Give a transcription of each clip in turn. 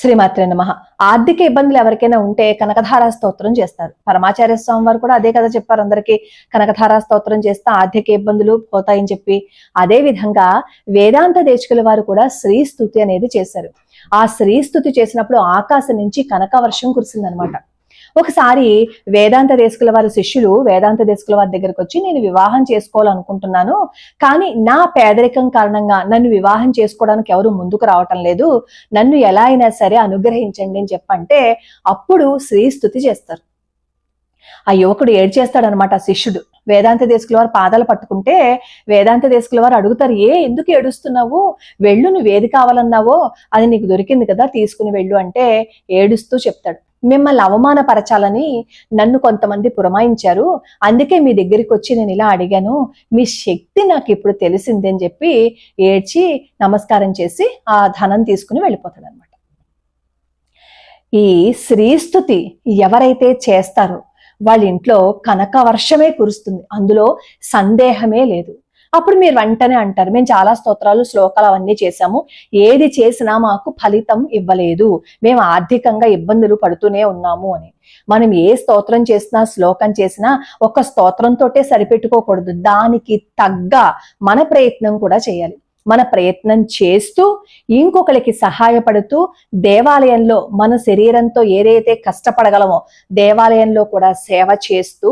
శ్రీమాత్రే నమ. ఆర్థిక ఇబ్బందులు ఎవరికైనా ఉంటే కనకధారా స్తోత్రం చేస్తారు. పరమాచార్య స్వామి వారు కూడా అదే కదా చెప్పారు అందరికీ. కనకధారా స్తోత్రం చేస్తే ఆర్థిక ఇబ్బందులు పోతాయని చెప్పి. అదే విధంగా వేదాంత దేశకుల వారు కూడా శ్రీస్తుతి అనేది చేశారు. ఆ శ్రీస్తుతి చేసినప్పుడు ఆకాశం నుంచి కనక వర్షం కురిసిందనమాట. ఒకసారి వేదాంత దేశకుల వారి శిష్యులు వేదాంత దేశకుల వారి దగ్గరకు వచ్చి నేను వివాహం చేసుకోవాలనుకుంటున్నాను కానీ నా పేదరికం కారణంగా నన్ను వివాహం చేసుకోవడానికి ఎవరు ముందుకు రావటం లేదు. నన్ను ఎలా అయినా సరే అనుగ్రహించండి అని చెప్పంటే అప్పుడు శ్రీస్తుతి చేస్తారు. ఆ యువకుడు ఏడ్చేస్తాడనమాట ఆ శిష్యుడు. వేదాంత దేశకుల వారు పాదాలు పట్టుకుంటే వేదాంత దేశకుల వారు అడుగుతారు ఏ ఎందుకు ఏడుస్తున్నావు? వెళ్ళు నువ్వు ఏది కావాలన్నావో అది నీకు దొరికింది కదా తీసుకుని వెళ్ళు అంటే ఏడుస్తూ చెప్తాడు. మిమ్మల్ని అవమానపరచాలని నన్ను కొంతమంది పురమాయించారు. అందుకే మీ దగ్గరికి వచ్చి నేను ఇలా అడిగాను మీ శక్తి నాకు ఇప్పుడు తెలిసింది అని చెప్పి ఏడ్చి నమస్కారం చేసి ఆ ధనం తీసుకుని వెళ్ళిపోతాడు అనమాట ఈ శ్రీస్తుతి ఎవరైతే చేస్తారో వాళ్ళ ఇంట్లో కనక వర్షమే కురుస్తుంది. అందులో సందేహమే లేదు. అప్పుడు మీరు వెంటనే అంటారు మేము చాలా స్తోత్రాలు శ్లోకాలు అవన్నీ చేశాము. ఏది చేసినా మాకు ఫలితం ఇవ్వలేదు. మేము ఆర్థికంగా ఇబ్బందులు పడుతూనే ఉన్నాము అని. మనం ఏ స్తోత్రం చేసినా శ్లోకం చేసినా ఒక స్తోత్రంతోటే సరిపెట్టుకోకూడదు. దానికి తగ్గ మన ప్రయత్నం కూడా చేయాలి. మన ప్రయత్నం చేస్తూ ఇంకొకరికి సహాయపడుతూ దేవాలయంలో మన శరీరంతో ఏదైతే కష్టపడగలమో దేవాలయంలో కూడా సేవ చేస్తూ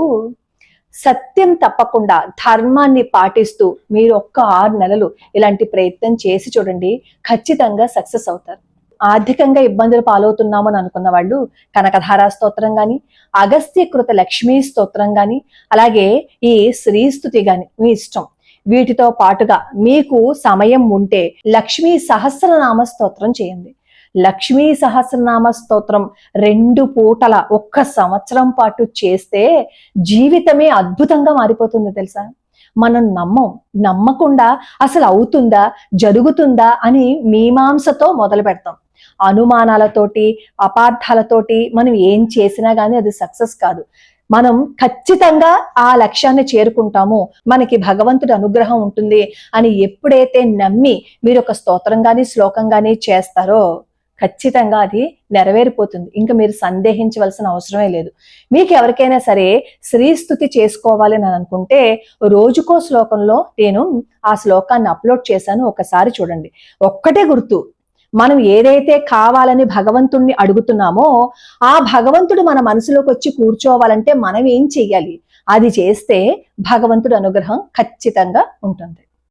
సత్యం తప్పకుండా ధర్మాన్ని పాటిస్తూ మీరు ఒక్క ఆరు నెలలు ఇలాంటి ప్రయత్నం చేసి చూడండి ఖచ్చితంగా సక్సెస్ అవుతారు. ఆర్థికంగా ఇబ్బందులు పాలవుతున్నామని అనుకున్న వాళ్ళు కనకధారా స్తోత్రం గాని అగస్త్యకృత లక్ష్మీ స్తోత్రం గాని అలాగే ఈ శ్రీస్తుతి గాని మీ ఇష్టం. వీటితో పాటుగా మీకు సమయం ఉంటే లక్ష్మీ సహస్రనామ స్తోత్రం చేయండి. లక్ష్మీ సహస్రనామ స్తోత్రం రెండు పూటల ఒక్క సంవత్సరం పాటు చేస్తే జీవితమే అద్భుతంగా మారిపోతుంది తెలుసా? మనం నమ్మం. నమ్మకుండా అసలు అవుతుందా? జరుగుతుందా? అని మీమాంసతో మొదలు పెడతాం. అనుమానాలతోటి అపార్థాలతోటి మనం ఏం చేసినా గానీ అది సక్సెస్ కాదు. మనం ఖచ్చితంగా ఆ లక్ష్యాన్ని చేరుకుంటాము. మనకి భగవంతుడి అనుగ్రహం ఉంటుంది అని ఎప్పుడైతే నమ్మి మీరు ఒక స్తోత్రం గాని శ్లోకం గాని చేస్తారో ఖచ్చితంగా అది నెరవేరిపోతుంది. ఇంకా మీరు సందేహించవలసిన అవసరమే లేదు. మీకు ఎవరికైనా సరే శ్రీస్తుతి చేసుకోవాలి అని అనుకుంటే రోజుకో శ్లోకంలో నేను ఆ శ్లోకాన్ని అప్లోడ్ చేశాను. ఒకసారి చూడండి. ఒక్కటే గుర్తు. మనం ఏదైతే కావాలని భగవంతుణ్ణి అడుగుతున్నామో ఆ భగవంతుడు మన మనసులోకి వచ్చి కూర్చోవాలంటే మనం ఏం చెయ్యాలి? అది చేస్తే భగవంతుడు అనుగ్రహం ఖచ్చితంగా ఉంటుంది.